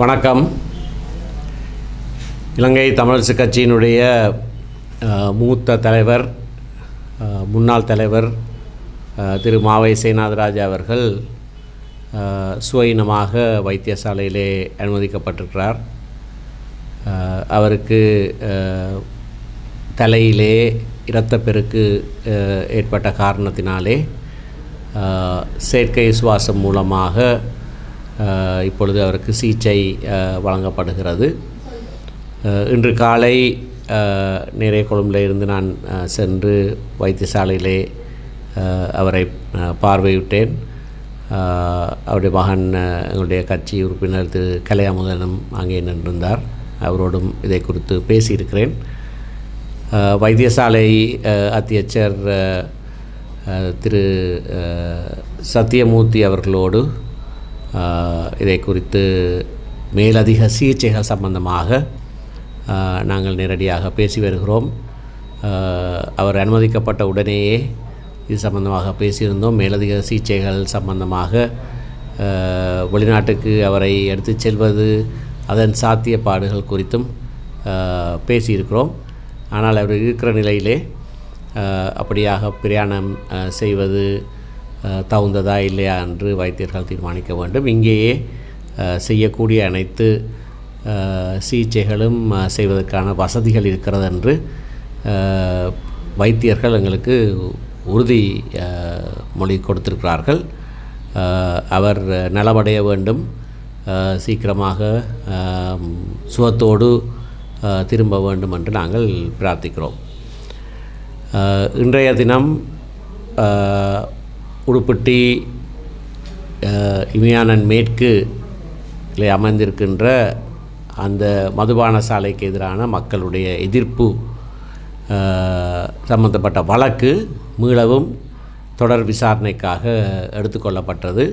வணக்கம். இலங்கை தமிழரசு கட்சியினுடைய மூத்த தலைவர் முன்னாள் தலைவர் திரு மாவை சேனாதராஜா அவர்கள் சுயினமாக வைத்தியசாலையிலே அனுமதிக்கப்பட்டிருக்கிறார். அவருக்கு தலையிலே இரத்தப்பெருக்கு ஏற்பட்ட காரணத்தினாலே செயற்கை சுவாசம் மூலமாக இப்பொழுது அவருக்கு சிகிச்சை வழங்கப்படுகிறது. இன்று காலை நிறைய கொழும்பில் இருந்து நான் சென்று வைத்தியசாலையிலே அவரை பார்வையிட்டேன். அவருடைய மகன் எங்களுடைய கட்சி உறுப்பினர் திரு கலையாமுதனும் அங்கே நின்றிருந்தார். அவரோடும் இதை குறித்து பேசியிருக்கிறேன். வைத்தியசாலை அத்தியட்சர் திரு சத்யமூர்த்தி சத்தியமூர்த்தி அவர்களோடு இதை குறித்து மேலதிக சிகிச்சைகள் சம்பந்தமாக நாங்கள் நேரடியாக பேசி வருகிறோம். அவர் அனுமதிக்கப்பட்ட உடனேயே இது சம்பந்தமாக பேசியிருந்தோம். மேலதிக சிகிச்சைகள் சம்பந்தமாக வெளிநாட்டுக்கு அவரை எடுத்து செல்வது அதன் சாத்தியப்பாடுகள் குறித்தும் பேசியிருக்கிறோம். ஆனால் அவர் இருக்கிற நிலையிலே அப்படியாக பிரயாணம் செய்வது தகுந்ததா இல்லையா என்று வைத்தியர்கள் தீர்மானிக்க வேண்டும். இங்கேயே செய்யக்கூடிய அனைத்து சிகிச்சைகளும் செய்வதற்கான வசதிகள் இருக்கிறது என்று வைத்தியர்கள் எங்களுக்கு உறுதி மொழி கொடுத்திருக்கிறார்கள். அவர் நலமடைய வேண்டும். சீக்கிரமாக சுகத்தோடு திரும்ப வேண்டும் என்று நாங்கள் பிரார்த்திக்கிறோம். இன்றைய தினம் உடுப்பிட்டி இமயானன் மேற்கு அமைந்திருக்கின்ற அந்த மதுபான சாலைக்கு எதிரான மக்களுடைய எதிர்ப்பு சம்பந்தப்பட்ட வழக்கு மீளவும் தொடர் விசாரணைக்காக எடுத்துக்கொள்ளப்பட்டது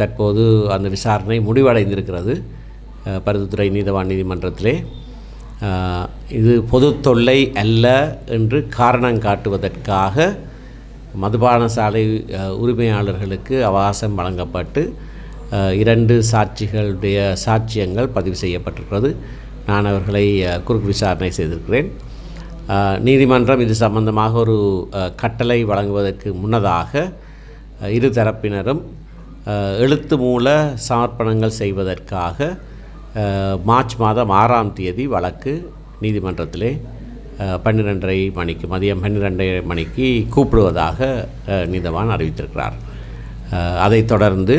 தற்போது அந்த விசாரணை முடிவடைந்திருக்கிறது பருதுத்துறை பருத்தித்துறை நீதவான் நீதிமன்றத்திலே. இது பொது தொல்லை அல்ல என்று காரணம் காட்டுவதற்காக மதுபான சாலை உரிமையாளர்களுக்கு அவகாசம் வழங்கப்பட்டு இரண்டு சாட்சிகளுடைய சாட்சியங்கள் பதிவு செய்யப்பட்டிருக்கிறது. நான் அவர்களை குறுக்கு விசாரணை செய்திருக்கிறேன். நீதிமன்றம் இது சம்பந்தமாக ஒரு கட்டளை வழங்குவதற்கு முன்னதாக இரு தரப்பினரும் எழுத்து மூல சமர்ப்பணங்கள் செய்வதற்காக மார்ச் மாதம் ஆறாம் தேதி வழக்கு நீதிமன்றத்திலே பன்னிரெண்டரை மணிக்கு மதியம் பன்னிரெண்டரை மணிக்கு கூப்பிடுவதாக நீதவான் அறிவித்திருக்கிறார். அதைத் தொடர்ந்து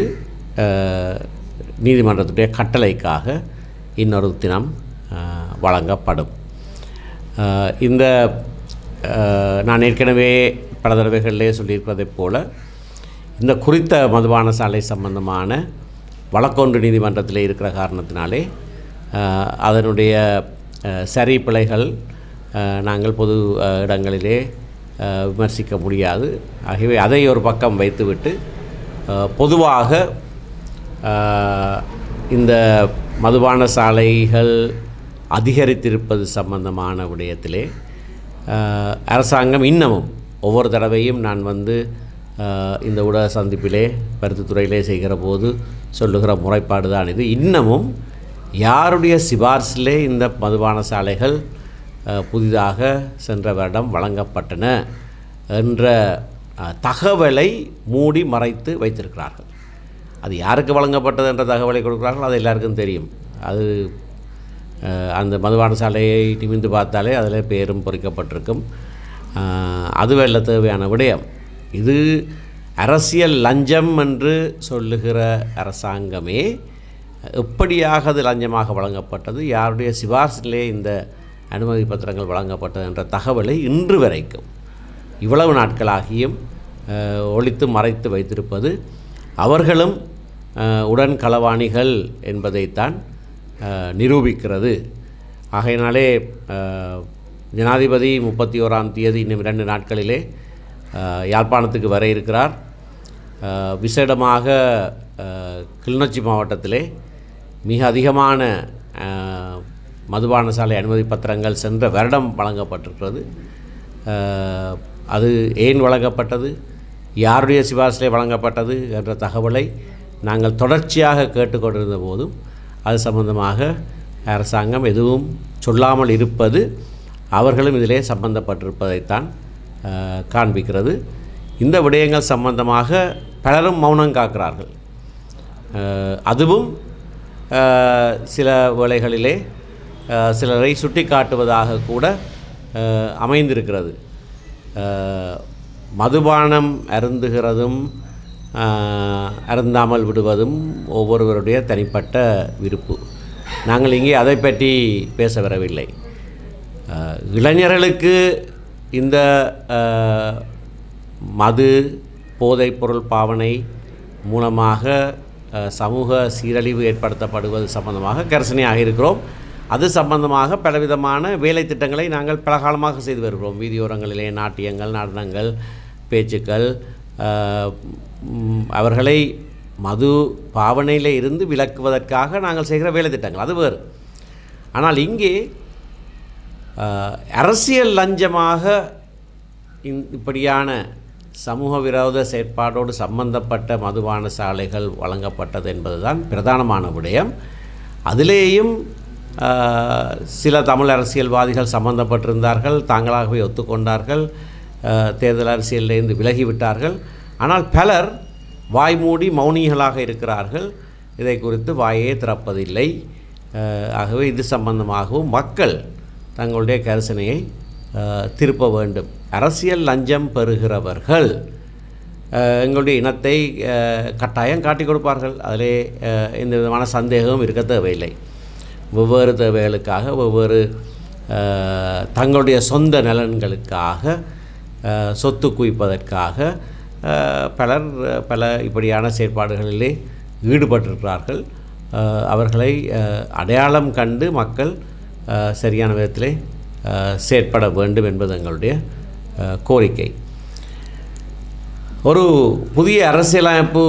நீதிமன்றத்துடைய கட்டளைக்காக இன்னொரு தினம் வழங்கப்படும். இந்த நான் ஏற்கனவே பல தடவைகளிலே சொல்லியிருப்பதைப் போல இந்த குறித்த மதுபான சாலை சம்பந்தமான வழக்கொன்று நீதிமன்றத்தில் இருக்கிற காரணத்தினாலே அதனுடைய சரி பிழைகள் நாங்கள் பொது இடங்களிலே விமர்சிக்க முடியாது. ஆகவே அதை ஒரு பக்கம் வைத்துவிட்டு பொதுவாக இந்த மதுபான சாலைகள் அதிகரித்திருப்பது சம்பந்தமான விடயத்திலே அரசாங்கம் இன்னமும் ஒவ்வொரு தடவையும் நான் வந்து இந்த ஊடக சந்திப்பிலே பருத்தித்துறையிலே செய்கிற போது சொல்லுகிற முறைப்பாடு தான் இது. இன்னமும் யாருடைய சிபார்சிலே இந்த மதுபான சாலைகள் புதிதாக சென்ற வருடம் வழங்கப்பட்டன என்ற தகவலை மூடி மறைத்து வைத்திருக்கிறார்கள். அது யாருக்கு வழங்கப்பட்டது என்ற தகவலை கொடுக்கிறார்கள்? அது எல்லாருக்கும் தெரியும். அது அந்த மதுபான சாலையை நிமிந்து பார்த்தாலே அதில் பேரும் பொறிக்கப்பட்டிருக்கும். அஹ், அதுவல்ல தேவையான விடயம். இது அரசியல் லஞ்சம் என்று சொல்லுகிற அரசாங்கமே எப்படியாக அது லஞ்சமாக வழங்கப்பட்டது? யாருடைய சிபார்சிலே இந்த அனுமதி பத்திரங்கள் வழங்கப்பட்டது என்ற தகவலை இன்று வரைக்கும் இவ்வளவு நாட்களாகியும் ஒழித்து மறைத்து வைத்திருப்பது அவர்களும் உடன் களவாணிகள் என்பதைத்தான் நிரூபிக்கிறது. ஆகையினாலே ஜனாதிபதி முப்பத்தி ஓராம் தேதி இன்னும் இரண்டு நாட்களிலே யாழ்ப்பாணத்துக்கு வர இருக்கிறார். விசேடமாக கிளிநொச்சி மாவட்டத்திலே மிக அதிகமான மதுபான சாலை அனுமதி பத்திரங்கள் சென்ற வருடம் வழங்கப்பட்டிருக்கிறது. அது ஏன் வழங்கப்பட்டது? யாருடைய சிபாரிசிலே வழங்கப்பட்டது என்ற தகவலை நாங்கள் தொடர்ச்சியாக கேட்டுக்கொண்டிருந்த போதும் அது சம்பந்தமாக அரசாங்கம் எதுவும் சொல்லாமல் இருப்பது அவர்களும் இதிலே சம்பந்தப்பட்டிருப்பதைத்தான் காண்பிக்கிறது. இந்த விடயங்கள் சம்பந்தமாக பலரும் மௌனம் காக்கிறார்கள். அதுவும் சில வேளைகளிலே சிலரை சுட்டி காட்டுவதாக கூட அமைந்திருக்கிறது. மதுபானம் அருந்துகிறதும் அருந்தாமல் விடுவதும் ஒவ்வொருவருடைய தனிப்பட்ட விருப்பு. நாங்கள் இங்கே அதை பற்றி பேச வரவில்லை. இளைஞர்களுக்கு இந்த மது போதைப்பொருள் பாவனை மூலமாக சமூக சீரழிவு ஏற்படுத்தப்படுவது சம்பந்தமாக கரிசனையாக இருக்கிறோம். அது சம்பந்தமாக பலவிதமான வேலை திட்டங்களை நாங்கள் பலகாலமாக செய்து வருகிறோம். வீதியோரங்களிலே நாட்டியங்கள் நடனங்கள் பேச்சுக்கள் அவர்களை மது பாவனையில் இருந்து விலக்குவதற்காக நாங்கள் செய்கிற வேலை திட்டங்கள். அது வேறு. ஆனால் இங்கே அரசியல் லஞ்சமாக இந்- இப்படியான சமூக விரோத செயற்பாடோடு சம்பந்தப்பட்ட மதுபான சாலைகள் வழங்கப்பட்டது என்பதுதான் பிரதானமான விடயம். அதிலேயும் சில தமிழ் அரசியல்வாதிகள் சம்பந்தப்பட்டிருந்தார்கள் தாங்களாகவே ஒத்துக்கொண்டார்கள் தேர்தல் அரசியலிருந்து விலகிவிட்டார்கள். ஆனால் பலர் வாய் மூடி மௌனிகளாக இருக்கிறார்கள். இதை குறித்து வாயே திறப்பதில்லை. ஆகவே இது சம்பந்தமாகவும் மக்கள் தங்களுடைய கரிசனையை திருப்ப வேண்டும். அரசியல் லஞ்சம் பெறுகிறவர்கள் எங்களுடைய இனத்தை கட்டாயம் காட்டிக் கொடுப்பார்கள். அதிலே எந்த விதமான சந்தேகமும் இருக்க தேவையில்லை. வெவ்வேறு தேவைகளுக்காக வெவ்வேறு தங்களுடைய சொந்த நலன்களுக்காக சொத்து குவிப்பதற்காக பலர் பல இப்படியான செயற்பாடுகளிலே ஈடுபட்டிருக்கிறார்கள். அவர்களை அடையாளம் கண்டு மக்கள் சரியான விதத்திலே செயற்பட வேண்டும் என்பது எங்களுடைய கோரிக்கை. ஒரு புதிய அரசியலமைப்பு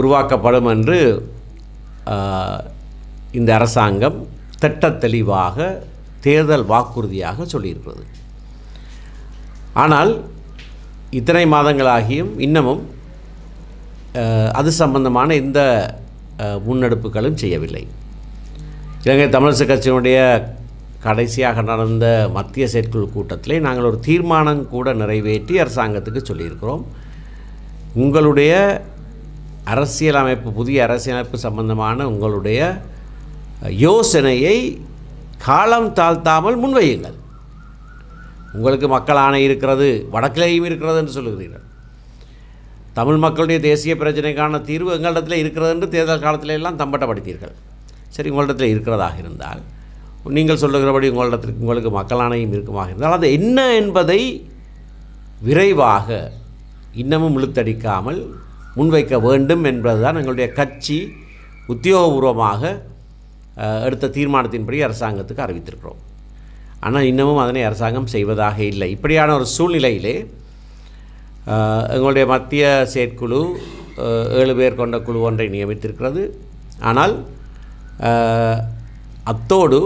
உருவாக்கப்படும் என்று இந்த அரசாங்கம் திட்ட தெளிவாக தேர்தல் வாக்குறுதியாக சொல்லியிருக்கிறது. ஆனால் இத்தனை மாதங்களாகியும் இன்னமும் அது சம்பந்தமான எந்த முன்னெடுப்புகளும் செய்யவில்லை. இலங்கை தமிழரசு கட்சியினுடைய கடைசியாக நடந்த மத்திய செயற்குழு கூட்டத்திலே நாங்கள் ஒரு தீர்மானம் கூட நிறைவேற்றி அரசாங்கத்துக்கு சொல்லியிருக்கிறோம். உங்களுடைய அரசியலமைப்பு புதிய அரசியலமைப்பு சம்பந்தமான உங்களுடைய யோசனையை காலம் தாழ்த்தாமல் முன்வையுங்கள். உங்களுக்கு மக்கள் ஆணை இருக்கிறது வடக்கிலேயும் இருக்கிறது என்று சொல்லுகிறீர்கள். தமிழ் மக்களுடைய தேசிய பிரச்சனைக்கான தீர்வு எங்களிடத்தில் இருக்கிறது என்று தேர்தல் காலத்திலெல்லாம் தம்பட்டப்படுத்தீர்கள். சரி உங்களிடத்தில் இருக்கிறதாக இருந்தால் நீங்கள் சொல்லுகிறபடி உங்களிடத்திற்கு உங்களுக்கு மக்கள் ஆணையம் இருக்குமாக இருந்தால் அது என்ன என்பதை விரைவாக இன்னமும் இழுத்தடிக்காமல் முன்வைக்க வேண்டும் என்பதுதான் எங்களுடைய கட்சி உத்தியோகபூர்வமாக எடுத்த தீர்மானத்தின்படி அரசாங்கத்துக்கு அறிவித்திருக்கிறோம். ஆனால் இன்னமும் அதனை அரசாங்கம் செய்வதாக இல்லை. இப்படியான ஒரு சூழ்நிலையிலே எங்களுடைய மத்திய செயற்குழு ஏழு பேர் கொண்ட குழு ஒன்றை நியமித்திருக்கிறது. ஆனால் அத்தோடு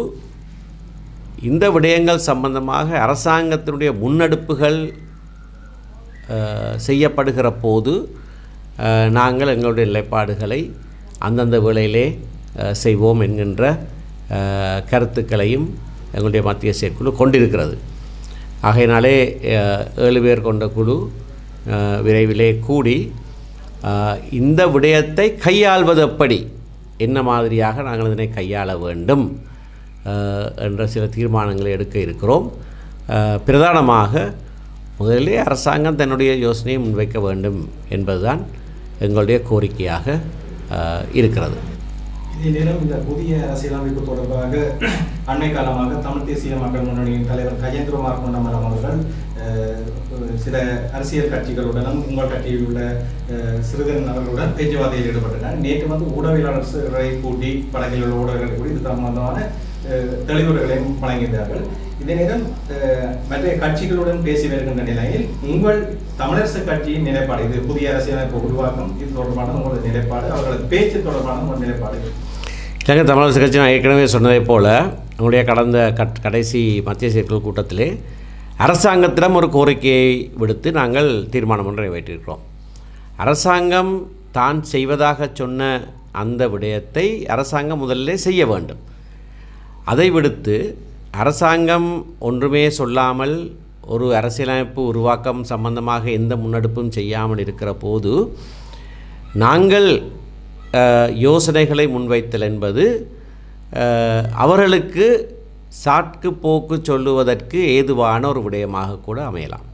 இந்த விடயங்கள் சம்பந்தமாக அரசாங்கத்தினுடைய முன்னெடுப்புகள் செய்யப்படுகிற போது நாங்கள் எங்களுடைய நிலைப்பாடுகளை அந்தந்த வேளையிலே செய்வோம் என்கின்ற கருத்துக்களையும் எங்களுடைய மத்திய செயற்குழு கொண்டிருக்கிறது. ஆகையினாலே ஏழு பேர் கொண்ட குழு விரைவிலே கூடி இந்த விடயத்தை கையாள்வது எப்படி என்ன மாதிரியாக நாங்கள் இதனை கையாள வேண்டும் என்ற சில தீர்மானங்களை எடுக்க இருக்கிறோம். பிரதானமாக முதலிலே அரசாங்கம் தன்னுடைய யோசனையை முன்வைக்க வேண்டும் என்பதுதான் எங்களுடைய கோரிக்கையாக இருக்கிறது. இதே நேரம் இந்த புதிய அரசியலமைப்பு தொடர்பாக அண்மை காலமாக தமிழ் தேசிய மக்கள் முன்னணியின் தலைவர் கஜேந்திரகுமார் கொண்டமரம் அவர்கள் சில அரசியல் கட்சிகளுடனும் உங்கள் கட்சியில் உள்ள சிறுதன் அவர்களுடன் பேச்சுவார்த்தையில் ஈடுபட்டனர். நேற்று வந்து ஊடகவியலாளர்களை கூட்டி படகில் உள்ள ஊடகங்களை கூட்டி இது சம்பந்தமான அஹ், தெளிவுரைகளையும் வழங்கியிருந்தார்கள். இதே நேரம் மற்ற கட்சிகளுடன் பேசி வருகின்ற நிலையில் உங்கள் தமிழரசு கட்சியின் நிலைப்பாடு இது புதிய அரசியலமைப்பு உருவாக்கம் இது தொடர்பான உங்களது நிலைப்பாடு அவர்களது பேச்சு தொடர்பான உங்கள் நிலைப்பாடு. இலங்கை தமிழரசு கட்சி நான் ஏற்கனவே சொன்னதைப் போல் நம்முடைய கடந்த கட் கடைசி மத்திய செயற்குழு கூட்டத்திலே அரசாங்கத்திடம் ஒரு கோரிக்கையை விடுத்து நாங்கள் தீர்மானம் ஒன்றை வைத்திருக்கிறோம். அரசாங்கம் தான் செய்வதாக சொன்ன அந்த விடயத்தை அரசாங்கம் முதல்ல செய்ய வேண்டும். அதை விடுத்து அரசாங்கம் ஒன்றுமே சொல்லாமல் ஒரு அரசியலமைப்பு உருவாக்கம் சம்பந்தமாக எந்த முன்னெடுப்பும் செய்யாமல் இருக்கிற போது நாங்கள் யோசனைகளை முன்வைத்தல் என்பது அவர்களுக்கு சாட்கு போக்கு சொல்லுவதற்கு ஏதுவான ஒரு விடயமாக கூட அமையலாம்.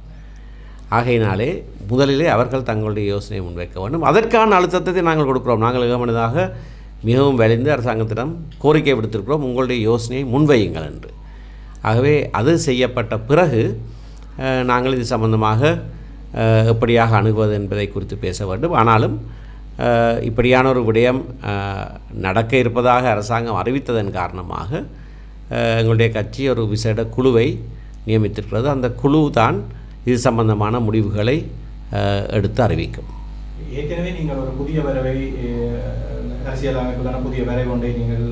ஆகையினாலே முதலிலே அவர்கள் தங்களுடைய யோசனையை முன்வைக்க வேண்டும். அதற்கான அழுத்தத்தை நாங்கள் கொடுக்குறோம். நாங்கள் மிகமனதாக மிகவும் வலிந்து அரசாங்கத்திடம் கோரிக்கை விடுத்திருக்கிறோம். உங்களுடைய யோசனையை முன்வையுங்கள் என்று. ஆகவே அது செய்யப்பட்ட பிறகு நாங்கள் இது சம்பந்தமாக எப்படியாக அணுகுவது என்பதை குறித்து பேச வேண்டும். ஆனாலும் இப்படியான ஒரு விடயம் நடக்க இருப்பதாக அரசாங்கம் அறிவித்ததன் காரணமாக எங்களுடைய கட்சி ஒரு விசேட குழுவை நியமித்திருக்கிறது. அந்த குழு தான் இது சம்பந்தமான முடிவுகளை எடுத்து அறிவிக்கும். ஏற்கனவே நீங்கள் ஒரு புதிய வரவை அரசியல் அமைப்புக்கான புதிய வரை ஒன்றை நீங்கள்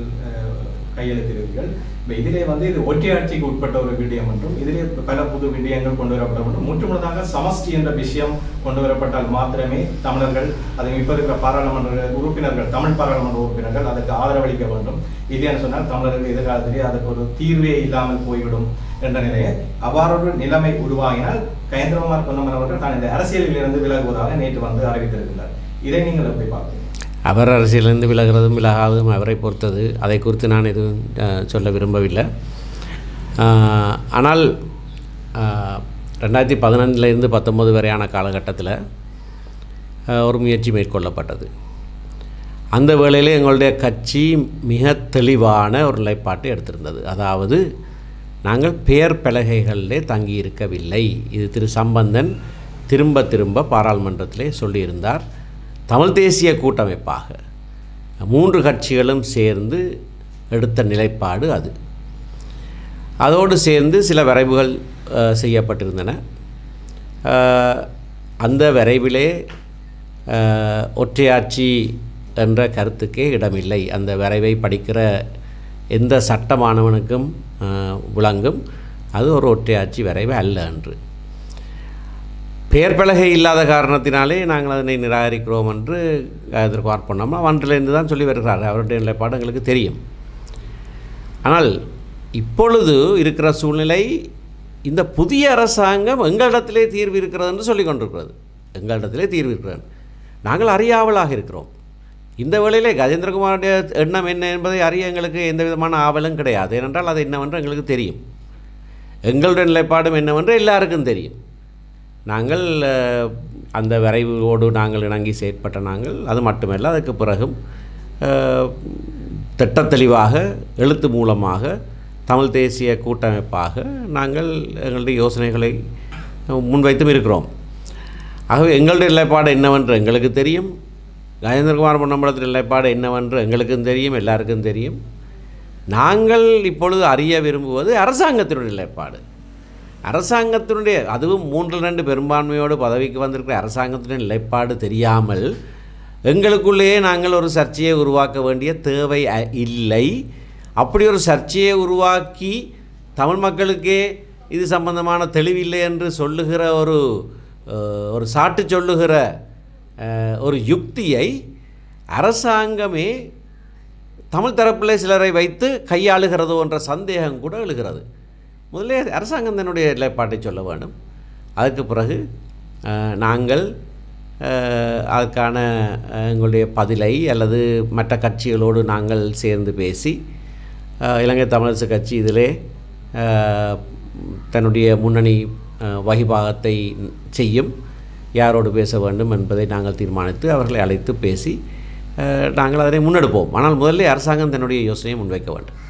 கையெழுத்திடுவீர்கள். இப்போ இதிலே வந்து இது ஒற்றையாட்சிக்கு உட்பட்ட ஒரு விடயம் என்றும் இதிலே பல புது விடயங்கள் கொண்டு வரப்பட வேண்டும் முற்றுமுழுதாக சமஷ்டி என்ற விஷயம் கொண்டு வரப்பட்டால் மாத்திரமே தமிழர்கள் அதை இப்போ இருக்கிற பாராளுமன்ற உறுப்பினர்கள் தமிழ் பாராளுமன்ற உறுப்பினர்கள் அதற்கு ஆதரவளிக்க வேண்டும். இல்லைன்னு சொன்னால் தமிழர்கள் எதிர்காலத்திலே அதற்கு ஒரு தீர்வே இல்லாமல் போய்விடும் என்ற நிலையை அவ்வாறு நிலைமை உருவாகினால் கயந்திரகுமார் பொன்னமன் அவர்கள் தான் இந்த அரசியலில் இருந்து விலகுவதாக நேற்று வந்து அறிவித்திருக்கிறார். இதை நீங்கள் எப்படி பார்க்கிறீங்க அவர் அரசியலிருந்து விலகிறதும் விலகாததும் அவரை பொறுத்தது. அதை குறித்து நான் எதுவும் சொல்ல விரும்பவில்லை. ஆனால் ரெண்டாயிரத்தி பதினொன்றிலிருந்து பத்தொம்பது வரையான காலகட்டத்தில் ஒரு முயற்சி மேற்கொள்ளப்பட்டது. அந்த வேளையில் எங்களுடைய கட்சி மிக தெளிவான ஒரு நிலைப்பாட்டை எடுத்திருந்தது. அதாவது நாங்கள் பெயர் பலகைகளிலே தங்கியிருக்கவில்லை. இது திரு சம்பந்தன் திரும்ப திரும்ப பாராளுமன்றத்திலே சொல்லியிருந்தார். தமிழ் தேசிய கூட்டமைப்பாக மூன்று கட்சிகளும் சேர்ந்து எடுத்த நிலைப்பாடு அது. அதோடு சேர்ந்து சில வரைவுகள் செய்யப்பட்டிருந்தன. அந்த வரைவிலே ஒற்றையாட்சி என்ற கருத்துக்கே இடமில்லை. அந்த வரைவை படிக்கிற எந்த சட்ட மாணவனுக்கும் விளங்கும். அது ஒரு ஒற்றையாட்சி வரைவு அல்ல என்று பெயர் பலகை இல்லாத காரணத்தினாலே நாங்கள் அதனை நிராகரிக்கிறோம் என்று அதற்கு பண்ணோம்னா அவன்றிலிருந்து தான் சொல்லி வருகிறார். அவருடைய நிலைப்பாடு எங்களுக்கு தெரியும். ஆனால் இப்பொழுது இருக்கிற சூழ்நிலை இந்த புதிய அரசாங்கம் எங்களிடத்திலே தீர்வு இருக்கிறது என்று சொல்லி கொண்டிருக்கிறது. எங்களிடத்திலே தீர்வு இருக்கிறது. நாங்கள் அறியாவலாக இருக்கிறோம். இந்த வேளையிலே கஜேந்திரகுமாருடைய எண்ணம் என்ன என்பதை அறிய எங்களுக்கு எந்த விதமான ஆவலும் கிடையாது. ஏனென்றால் அது என்னவென்று எங்களுக்கு தெரியும். எங்களுடைய நிலைப்பாடும் என்னவென்று எல்லாருக்கும் தெரியும். நாங்கள் அந்த விரைவோடு நாங்கள் இணங்கி செயற்பட்ட நாங்கள் அது மட்டுமல்ல அதுக்கு பிறகும் திட்டத்தெளிவாக எழுத்து மூலமாக தமிழ் தேசிய கூட்டமைப்பாக நாங்கள் எங்களுடைய யோசனைகளை முன்வைத்தும் இருக்கிறோம். ஆகவே எங்களுடைய நிலைப்பாடு என்னவென்று எங்களுக்கு தெரியும். கஜேந்திரகுமார் பொன்னம்பலத்தின் நிலைப்பாடு என்னவென்று எங்களுக்கும் தெரியும் எல்லாருக்கும் தெரியும். நாங்கள் இப்பொழுது அறிய விரும்புவது அரசாங்கத்தினுடைய நிலைப்பாடு. அரசாங்கத்தினுடைய அதுவும் மூன்றில் ரெண்டு பெரும்பான்மையோடு பதவிக்கு வந்திருக்கிற அரசாங்கத்தினுடைய நிலைப்பாடு தெரியாமல் எங்களுக்குள்ளேயே நாங்கள் ஒரு சர்ச்சையை உருவாக்க வேண்டிய தேவை அ- இல்லை. அப்படி ஒரு சர்ச்சையை உருவாக்கி தமிழ் மக்களுக்கே இது சம்பந்தமான தெளிவில்லை என்று சொல்லுகிற ஒரு ஒரு சாட்டு சொல்லுகிற ஒரு யுக்தியை அரசாங்கமே தமிழ் தரப்பில் சிலரை வைத்து கையாளுகிறதோ என்ற சந்தேகம் கூட எழுகிறது. முதலே அரசாங்கம் தன்னுடைய நிலைப்பாட்டை சொல்ல வேண்டும். அதுக்கு பிறகு நாங்கள் அதற்கான எங்களுடைய பதிலை அல்லது மற்ற கட்சிகளோடு நாங்கள் சேர்ந்து பேசி இலங்கை தமிழரசு கட்சி இதிலே தன்னுடைய முன்னணி வகிபாகத்தை செய்யும் யாரோடு பேச வேண்டும் என்பதை நாங்கள் தீர்மானித்து அவர்களை அழைத்து பேசி நாங்கள் அதனை முன்னெடுப்போம். ஆனால் முதலில் அரசாங்கம் தன்னுடைய யோசனையை முன்வைக்க வேண்டும்.